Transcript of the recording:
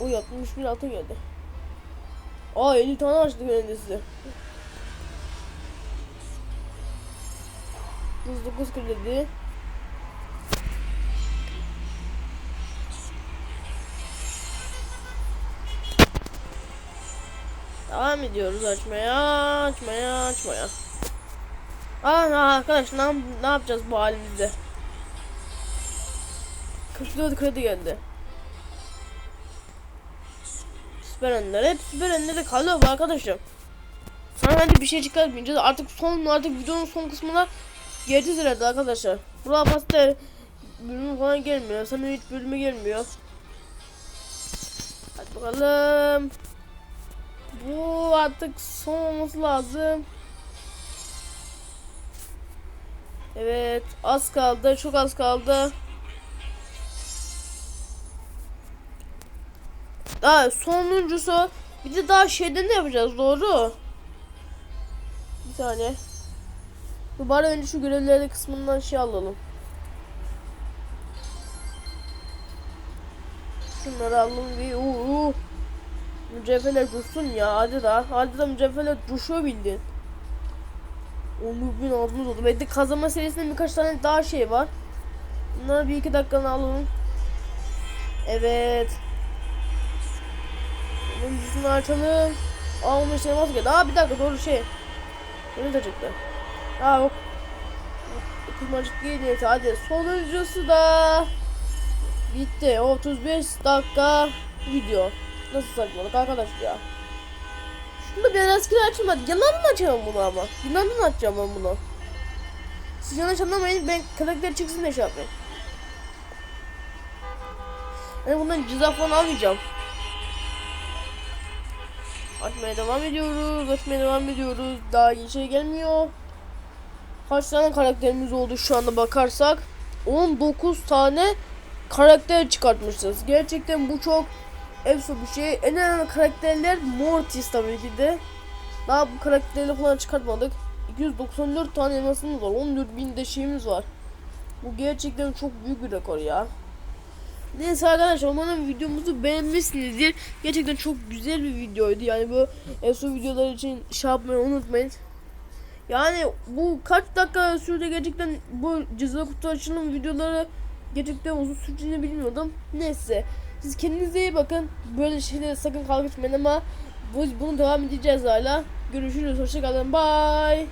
O 60 bin altın geldi. Aa 50 tane açtı mühendisi. 39 kredi. Devam ediyoruz açmaya, açmaya, açmaya. Aa arkadaş ne, ne yapacağız bu halimizde? 44 kredi geldi. Süper Ender. Hep Süper Ender'de kalıyor bu arkadaşım. Sana hadi bir şey çıkartmayacağız. Artık son artık videonun son kısmına geleceğiz herhalde arkadaşlar. Buraya pasta bölümü falan gelmiyor. Sana hiç bölümü gelmiyor. Hadi bakalım. Bu artık son olması lazım. Evet az kaldı çok az kaldı. Daha sonuncusu bir de daha şeyden de yapacağız doğru. Bir saniye. Dur bari önce şu görevleri kısmından şey alalım. Şunları alalım bir uuu. Mücevherler dursun ya hadi da. Hadi da mücevherler düşüyor bildin. Onur bin altımız oldu. Ve de kazanma serisinde birkaç tane daha şey var. Bunları bir iki dakikanı alalım. Evet. Öncüsünü açalım. Aa onun nasıl geldi? Aa bir dakika doğru şey. Beni de çıktı. Aa yok. Kızmacık değil neyse hadi. Sonuncusu da bitti. 35 dakika video. Nasıl saçmalık arkadaş ya. Şunu da biraz eskiden açılmadı. Yanlardan açacağım bunu ama. Yanlardan açacağım ben bunu. Siz yanlış anlamayın. Ben karakter çıksın diye şey yapıyorum. Yani bundan ceza falan almayacağım. Açmaya devam ediyoruz. Açmaya devam ediyoruz. Daha iyi şey gelmiyor. Kaç tane karakterimiz oldu şu anda bakarsak. 19 tane karakter çıkartmışız. Gerçekten bu çok efsane bir şey. En önemli karakterler Mortis tabii ki de. Daha bu karakterleri falan çıkartmadık. 294 tane elmasımız var. 14 bin de şeyimiz var. Bu gerçekten çok büyük bir rekor ya. Neyse arkadaşlar umarım videomuzu beğenmişsinizdir. Gerçekten çok güzel bir videoydu. Yani bu ESO videoları için şey yapmayı unutmayın. Yani bu kaç dakika sürdü gerçekten bu ceza kutu açılım videoları gerçekten uzun süreceğini bilmiyordum. Neyse siz kendinize iyi bakın. Böyle şeylere sakın kalkışmayın ama bu, bunu devam edeceğiz hala. Görüşürüz. Hoşçakalın. Bye.